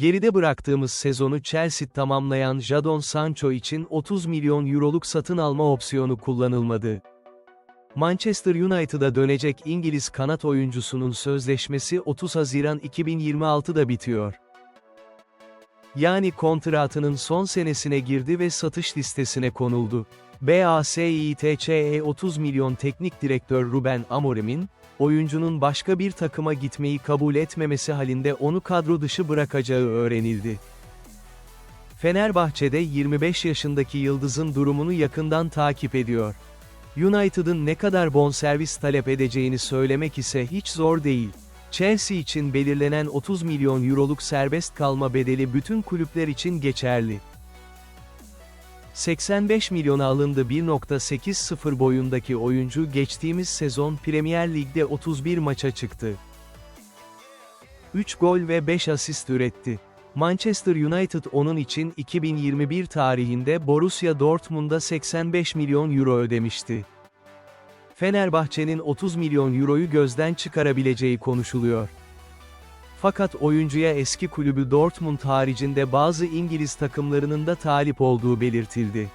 Geride bıraktığımız sezonu Chelsea tamamlayan Jadon Sancho için 30 milyon euroluk satın alma opsiyonu kullanılmadı. Manchester United'a dönecek İngiliz kanat oyuncusunun sözleşmesi 30 Haziran 2026'da bitiyor. Yani kontratının son senesine girdi ve satış listesine konuldu. BASİTÇE 30 E milyon teknik direktör Ruben Amorim'in, oyuncunun başka bir takıma gitmeyi kabul etmemesi halinde onu kadro dışı bırakacağı öğrenildi. Fenerbahçe'de 25 yaşındaki yıldızın durumunu yakından takip ediyor. United'ın ne kadar bonservis talep edeceğini söylemek ise hiç zor değil. Chelsea için belirlenen 30 milyon euroluk serbest kalma bedeli bütün kulüpler için geçerli. 85 milyona alındı 1.80 boyundaki oyuncu geçtiğimiz sezon Premier Lig'de 31 maça çıktı. 3 gol ve 5 asist üretti. Manchester United onun için 2021 tarihinde Borussia Dortmund'a 85 milyon euro ödemişti. Fenerbahçe'nin 30 milyon euroyu gözden çıkarabileceği konuşuluyor. Fakat oyuncuya eski kulübü Dortmund haricinde bazı İngiliz takımlarının da talip olduğu belirtildi.